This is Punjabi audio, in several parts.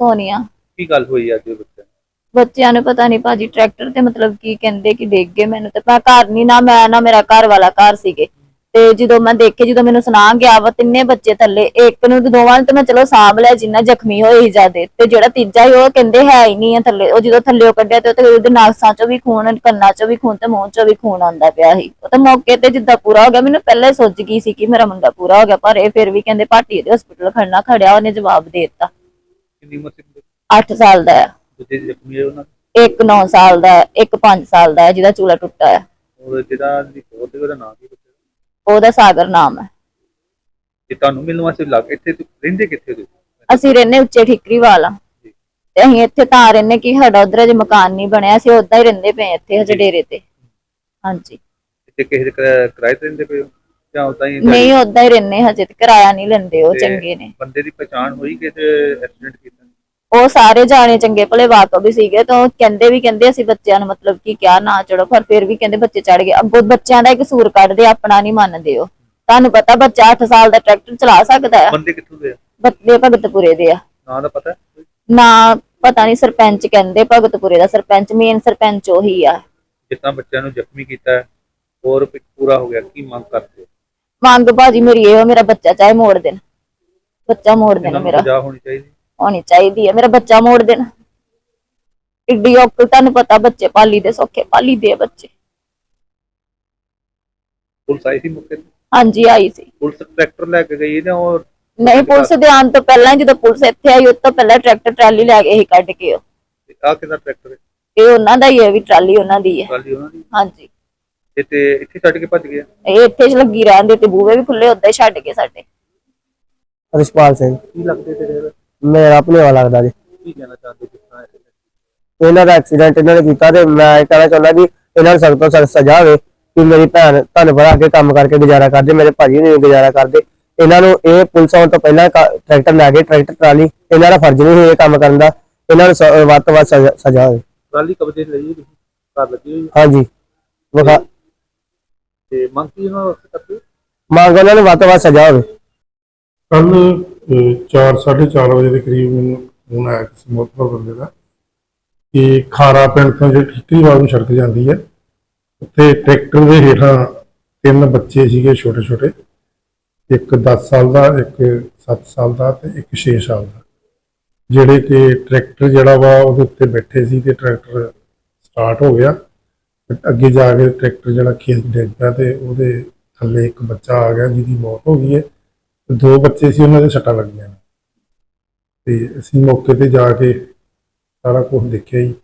ਸੋਨੀਆ ਕੀ ਗੱਲ ਹੋਈ ਅੱਜ ਬੱਚੇ ਬੱਚਿਆਂ ਨੂੰ ਪਤਾ ਨਹੀਂ ਭਾਜੀ ਟਰੈਕਟਰ ਤੇ ਮਤਲਬ ਕੀ ਕਹਿੰਦੇ ਕਿ ਡਿੱਗ ਗਏ ਮੈਨੂੰ ਤੇ ਮੈਂ ਘਰ ਨਹੀਂ ਨਾ ਮੈਂ ਨਾ ਮੇਰਾ ਘਰ ਵਾਲਾ ਘਰ ਸੀਗੇ। ਤੇ ਜਦੋਂ ਮੈਂ ਦੇਖੇ ਜਦੋਂ ਮੈਨੂੰ ਸੁਣਾ ਗਿਆ ਵਾ ਤਿੰਨੇ ਬੱਚੇ ਥੱਲੇ ਇੱਕ ਨੂੰ ਤੇ ਦੋਵਾਂ ਨੂੰ ਤੇ ਮੈਂ ਚਲੋ ਸਾਂਭ ਲਿਆ ਜਿੰਨਾ ਜ਼ਖਮੀ ਹੋਏ ਸੀ ਜਿਆਦੇ। ਤੇ ਜਿਹੜਾ ਤੀਜਾ ਸੀ ਉਹ ਕਹਿੰਦੇ ਹੈ ਹੀ ਨਹੀਂ ਆ ਥੱਲੇ ਉਹ ਜਦੋਂ ਥੱਲੇ ਕੱਢਿਆ ਤੇ ਉਹ ਤੇ ਉਹਦੇ ਨਾਸਾਂ ਚੋਂ ਵੀ ਖੂਨ ਕੰਨਾਂ ਚੋਂ ਵੀ ਖੂਨ ਤੇ ਮੂੰਹ ਚੋਂ ਵੀ ਖੂਨ ਆਉਂਦਾ ਪਿਆ ਸੀ। ਉਹ ਤਾਂ ਮੌਕੇ ਤੇ ਜਿੱਦਾਂ ਪੂਰਾ ਹੋ ਗਿਆ ਮੈਨੂੰ ਪਹਿਲਾਂ ਹੀ ਸੋਚ ਗਈ ਸੀ ਕਿ ਮੇਰਾ ਮੁੰਡਾ ਪੂਰਾ ਹੋ ਗਿਆ ਪਰ ਇਹ ਫਿਰ ਵੀ ਕਹਿੰਦੇ ਭਾਟੀ ਦੇ ਹਸਪੀਟਲ ਖੜਨਾ ਖੜਿਆ ਉਹਨੇ ਜਵਾਬ ਦੇ ਦਿੱਤਾ। ਕਿੰਨੀ ਉਮਰ ਸੀ ਮੁੰਡੇ ਦੀ? 8 ਸਾਲ ਦਾ ਹੈ। ਦੂਜੇ ਜ਼ਖਮੀ ਹੋਏ ਉਹਨਾਂ ਇੱਕ 9 ਸਾਲ ਦਾ ਹੈ ਇੱਕ 5 ਸਾਲ ਦਾ ਹੈ ਜਿਹਦਾ ਚੂਲਾ ਟੁੱਟਾ ਹੈ। ਉਹ ਦੀ ਉਹਦਾ ਨਾਮ ਕੀ ਬੱਚੇ ਦਾ? ਉਹਦਾ ਸਾਗਰ ਨਾਮ ਹੈ। ਤੇ ਤੁਹਾਨੂੰ ਮਿਲਣ ਵਾਸਤੇ ਲੱਗ ਇੱਥੇ ਤੁਸੀਂ ਰਹਿੰਦੇ ਕਿੱਥੇ ਤੁਸੀਂ? ਅਸੀਂ ਰਹਿੰਦੇ ਉੱਚੇ ਠਿਕਰੀ ਵਾਲਾ ਤੇ ਅਸੀਂ ਇੱਥੇ ਤਾਂ ਰਹਿੰਦੇ ਕਿ ਸਾਡਾ ਉਧਰ ਅਜੇ ਮਕਾਨ ਨਹੀਂ ਬਣਿਆ ਅਸੀਂ ਉਦਾਂ ਹੀ ਰਹਿੰਦੇ ਪਏ ਹਾਂ ਇੱਥੇ ਹਜੇ ਡੇਰੇ ਤੇ। ਹਾਂਜੀ। ਇੱਥੇ ਕਿਸੇ ਦੇ ਕਿਰਾਏ ਕਿਰਾਏ ਤੇ ਰਹਿੰਦੇ ਪਏ ਹੋ? ਜਾਂ ਉਦਾਂ ਹੀ ਨਹੀਂ ਉਦਾਂ ਹੀ ਰਹਿੰਦੇ ਹਜੇ ਤੇ ਕਿਰਾਇਆ ਨਹੀਂ ਲੈਂਦੇ ਉਹ ਤੇ ਚੰਗੇ ਨੇ। ਬੰਦੇ ਦੀ ਪਛਾਣ ਹੋਈ ਕਿ ਤੇ ਐਕਸੀਡੈਂਟ ਕੀਤਾ? ਉਹ ਸਾਰੇ ਜਾਣੇ ਚੰਗੇ ਭਲੇ ਵਾਕਫ ਵੀ ਸੀਗੇ ਤਾਂ ਉਹ ਕਹਿੰਦੇ ਵੀ ਕਹਿੰਦੇ ਅਸੀਂ ਬੱਚਿਆਂ ਨੂੰ ਮਤਲਬ ਕਿ ਕਿਆ ਨਾ ਚੜੋ ਪਰ ਫਿਰ ਵੀ ਕਹਿੰਦੇ ਬੱਚੇ ਚੜ ਗਏ। ਅੱਗੋਂ ਬੱਚਿਆਂ ਦਾ ਇੱਕ ਕਸੂਰ ਕੱਢਦੇ ਆਪਣਾ ਨਹੀਂ ਮੰਨਦੇ ਉਹ। ਤੁਹਾਨੂੰ ਪਤਾ ਬੱਚਾ 8 ਸਾਲ ਦਾ ਟਰੈਕਟਰ ਚਲਾ ਸਕਦਾ ਹੈ ਬੰਦੇ ਕਿੱਥੋਂ ਦੇ ਆ? ਬੱਚੇ ਭਗਤਪੁਰੇ ਦੇ ਆ। ਨਾਂ ਦਾ ਪਤਾ? ਨਾ ਪਤਾ ਨਹੀਂ ਸਰਪੰਚ ਕਹਿੰਦੇ ਭਗਤਪੁਰੇ ਦਾ ਸਰਪੰਚ ਮੇਨ ਸਰਪੰਚ ਉਹੀ ਆ। ਤਰ੍ਹਾਂ ਬੱਚਿਆਂ ਨੂੰ ਜ਼ਖਮੀ ਕੀਤਾ ਹੈ ਹੋਰ ਵੀ ਪੂਰਾ ਹੋ ਗਿਆ ਕੀ ਮੰਗ ਕਰਦੇ ਹੋ? ਮੰਗ ਭਾਜੀ ਮੇਰੀ ਇਹੋ ਮੇਰਾ ਬੱਚਾ ਚਾਹੇ ਮੋੜ ਦੇਣ। ਬੱਚਾ ਮੋੜ ਦੇਣ ਇਹਨਾਂ ਨੂੰ ਮੇਰਾ। ਸਜ਼ਾ ਹੋਣੀ ਚਾਹੀਦੀ। ਹੋਣੀ ਚਾਹੀਦੀ ਹੈ। ਮੇਰਾ ਬੱਚਾ ਮੋੜ ਦੇਣ। ਇੱਡੀ ਔਕਲ ਤੁਹਾਨੂੰ ਪਤਾ ਬੱਚੇ ਪਾਲੀ ਦੇ ਸੌਖੇ ਪਾਲੀ ਦੇ ਬੱਚੇ। ਪੁਲਿਸ ਆਈ ਸੀ ਮੌਕੇ ਤੇ? ਹਾਂਜੀ ਆਈ ਸੀ। ਪੁਲਿਸ ਟਰੈਕਟਰ ਲੈ ਕੇ ਗਈ ਜਾਂ ਉਹ ਨਹੀਂ ਪੁਲਿਸ ਦੇ ਆਉਣ ਤੋਂ ਪਹਿਲਾਂ ਹੀ ਜਦੋਂ ਪੁਲਿਸ ਇੱਥੇ ਆਈ ਉਸ ਤੋਂ ਪਹਿਲਾਂ ਟਰੈਕਟਰ ਟਰਾਲੀ ਲੈ ਗਏ ਸੀ ਕੱਢ ਕੇ ਉਹ। ਆ ਕਿਹਦਾ ਟਰੈਕਟਰ ਹੈ? ਇਹ ਉਹਨਾਂ ਦਾ ਹੀ ਹੈ ਵੀ ਟਰਾਲੀ ਉਹਨਾਂ ਦੀ ਹੈ। ਟਰਾਲੀ ਉਹਨਾਂ ਦੀ? ਹਾਂਜੀ। ਇਹ ਤੇ ਇੱਥੇ ਛੱਡ ਕੇ ਭੱਜ ਗਿਆ ਇਹ ਇੱਥੇ ਚ ਲੱਗੀ ਰਹਿੰਦੇ ਤੇ ਬੂਹੇ ਵੀ ਖੁੱਲੇ ਉਦਾਂ ਹੀ ਛੱਡ ਕੇ ਸਾਡੇ। ਰਿਸ਼ਪਾਲ ਸਿੰਘ। ਕੀ ਲੱਗਦੇ ਤੇਰੇ? ਮੇਰਾ ਭਨੇਵਾ ਲੱਗਦਾ ਜੀ। ਕੀ ਕਹਿਣਾ ਚਾਹੁੰਦੇ ਕਿਸ ਤਰ੍ਹਾਂ ਇਹਨਾਂ ਦਾ ਐਕਸੀਡੈਂਟ ਇਹਨਾਂ ਨੇ ਕੀਤਾ ਤੇ ਮੈਂ ਕਹਿਣਾ ਚਾਹੁੰਦਾ ਕਿ ਇਹਨਾਂ ਨੂੰ ਸਖਤ ਤੋਂ ਸਖਤ ਸਜ਼ਾ ਹੋਵੇ ਕਿ ਮੇਰੀ ਭੈਣ ਤੁਹਾਨੂੰ ਪਤਾ ਅੱਗੇ ਕੰਮ ਕਰਕੇ ਗੁਜ਼ਾਰਾ ਕਰਦੇ ਮੇਰੇ ਭਾਜੀ ਨੇ ਗੁਜ਼ਾਰਾ ਕਰਦੇ। ਇਹਨਾਂ ਨੂੰ ਇਹ ਪੁਲਿਸ ਆਉਣ ਤੋਂ ਪਹਿਲਾਂ ਕਾ- ਟਰੈਕਟਰ ਲੈ ਗਏ ਟਰੈਕਟਰ ਟਰਾਲੀ ਇਹਨਾਂ ਦਾ ਫਰਜ਼ ਨਹੀਂ ਇਹ ਕੰਮ ਕਰਨ ਦਾ। ਇਹਨਾਂ ਨੂੰ ਸ- ਵੱਧ ਤੋਂ ਵੱਧ ਸਜ਼ਾ ਹੋਵੇ। ਟਰਾਲੀ ਕਬਜ਼ੇ ਲਈ ਤੁਸੀਂ? ਘਰ ਲੱਗੀ ਹੋਈ ਹੈ। ਹਾਂਜੀ। ਵਿਖਾ ਤੇ ਮੰਗ ਕੀ ਉਹਨਾਂ ਵਾਸਤੇ ਕਰਦੇ ਮੰਗ ਉਹਨਾਂ ਨੂੰ ਵੱਧ ਤੋਂ ਵੱਧ ਸਜ਼ਾ ਹੋਵੇ। ਕੱਲ 4:30 ਵਜੇ ਦੇ ਕਰੀਬ ਮੈਨੂੰ ਫੋਨ ਆਇਆ ਕਿਸੇ ਮੋਤਬਰ ਬੰਦੇ ਦਾ ਕਿ ਖਾਰਾ ਪਿੰਡ ਤੋਂ ਜਿਹੜੀ ਠੀਕਰੀ ਵਾਲ ਨੂੰ ਸੜਕ ਜਾਂਦੀ ਹੈ, ਉੱਥੇ ਟਰੈਕਟਰ ਦੇ ਹੇਠਾਂ ਤਿੰਨ ਬੱਚੇ ਸੀਗੇ ਛੋਟੇ ਛੋਟੇ, ਇੱਕ 10 ਸਾਲ ਦਾ, ਇੱਕ 7 ਸਾਲ ਦਾ ਤੇ ਇੱਕ 6 ਸਾਲ ਦਾ। ਜਿਹੜੇ ਕਿ ਟਰੈਕਟਰ ਜਿਹੜਾ ਵਾ ਉਹਦੇ ਉੱਤੇ ਬੈਠੇ ਸੀ ਤੇ ਟਰੈਕਟਰ ਸਟਾਰਟ ਹੋ ਗਿਆ ਅੱਗੇ ਜਾ ਕੇ ਟਰੈਕਟਰ ਜਿਹੜਾ ਖੇਤ ਡਿੱਗ ਪਿਆ ਤੇ ਉਹਦੇ ਥੱਲੇ ਇੱਕ ਬੱਚਾ ਆ ਗਿਆ ਜਿਹਦੀ ਮੌਤ ਹੋ ਗਈ ਹੈ। ਤੇ ਦੋ ਬੱਚੇ ਸੀ ਉਹਨਾਂ ਦੇ ਸੱਟਾਂ ਲੱਗੀਆਂ। ਨੇ ਤੇ ਅਸੀਂ ਮੌਕੇ ਤੇ ਜਾ ਕੇ ਸਾਰਾ ਕੁਝ ਦੇਖਿਆ ਜੀ।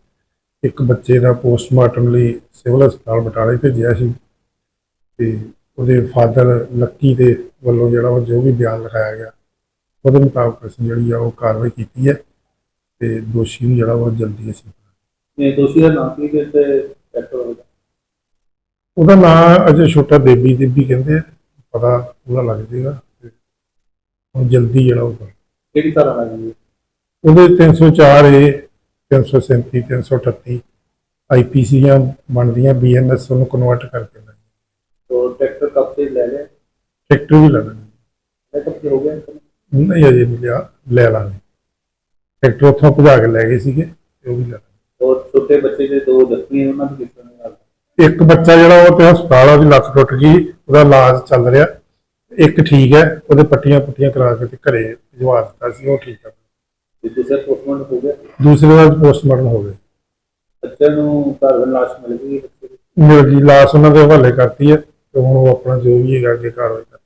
ਇੱਕ ਬੱਚੇ ਦਾ ਪੋਸਟਮਾਰਟਮ ਲਈ ਸਿਵਲ ਹਸਪਤਾਲ ਬਟਾਲੇ ਭੇਜਿਆ ਸੀ। ਤੇ ਉਹਦੇ ਫਾਦਰ ਲੱਕੀ ਦੇ ਵੱਲੋਂ ਜਿਹੜਾ ਉਹ ਜੋ ਵੀ ਬਿਆਨ ਲਿਖਾਇਆ ਗਿਆ ਉਹਦੇ ਮੁਤਾਬਕ ਅਸੀਂ ਜਿਹੜੀ ਆ ਉਹ ਕਾਰਵਾਈ ਕੀਤੀ ਹੈ ਤੇ ਦੋਸ਼ੀ ਨੂੰ ਜਿਹੜਾ ਉਹ ਜਲਦੀ ਅਸੀਂ ਇਹ ਦੋਸ਼ੀ ਦਾ ਨਾਮ ਕੀ ਤੇ ਉਹਦਾ ਨਾਮ ਅਜੇ ਛੋਟਾ ਬੇਬੀ ਦੇਬੀ ਕਹਿੰਦੇ ਆ ਪਤਾ ਉਹਦਾ ਲੱਗ ਜਾਏਗਾ। ਤੇ ਹੁਣ ਜਲਦੀ ਜਿਹੜਾ ਉਹ ਕਿਹੜੀ ਤਰ੍ਹਾਂ ਲੱਗੀ ਉਹਦੇ 304 ਏ 337 338 ਆਈਪੀਸੀਆਂ ਬਣਦੀਆਂ ਬੀਐਨਐਸ ਨੂੰ ਕਨਵਰਟ ਕਰਕੇ ਲੈ ਤੋ ਟਰੈਕਟਰ ਕਬ ਤੇ ਲੈ ਲੈ ਟਰੈਕਟਰ ਵੀ ਲੈਣਾ। ਮੈਂ ਕਬ ਤੇ ਹੋ ਗਿਆ ਨਹੀਂ ਅਜੇ ਨਹੀਂ ਲਿਆ ਲੈ ਲਾਂਗੇ। ਟਰੈਕਟਰ ਉੱਥੋਂ ਭਜਾ ਕੇ ਲੈ ਗਏ ਸੀਗੇ ਉਹ ਵੀ ਲੈ ਹੋਰ ਛੋਟੇ ਬੱਚੇ ਦੇ ਦੋ ਦੱਸਣੀ ਉਹਨਾਂ ਨੂੰ ਕਿਸ ਤਰ੍ਹਾਂ ਨਾਲ? ਇੱਕ ਬੱਚਾ ਜਿਹੜਾ ਉਹ ਤੇ ਹਸਪਤਾਲ ਆ ਉਹਦੀ ਲੱਖ ਟੁੱਟ ਗਈ ਉਹਦਾ ਇਲਾਜ ਚੱਲ ਰਿਹਾ। ਇੱਕ ਠੀਕ ਹੈ ਉਹਦੇ ਪੱਟੀਆਂ ਪੁੱਟੀਆਂ ਕਰਾ ਕੇ ਘਰੇ ਭਿਜਵਾ ਦਿੱਤਾ ਸੀ ਉਹ ਠੀਕ ਹੈ। ਤੇ ਦੂਸਰਾ ਪੋਸਟਮਾਰਟਮ ਹੋ ਗਿਆ? ਦੂਸਰੇ ਵਾਰ ਪੋਸਟਮਾਰਟਮ ਹੋ ਗਏ ਬੱਚੇ ਨੂੰ ਘਰ ਵੱਲ ਲਾਸ਼ ਮਿਲ ਗਈ ਮੇਰੀ ਲਾਸ਼ ਉਹਨਾਂ ਦੇ ਹਵਾਲੇ ਕਰਤੀ ਹੈ ਤੇ ਹੁਣ ਉਹ ਆਪਣਾ ਜੋ ਵੀ ਹੈਗਾ ਅੱਗੇ ਕਾਰਵਾਈ ਕਰ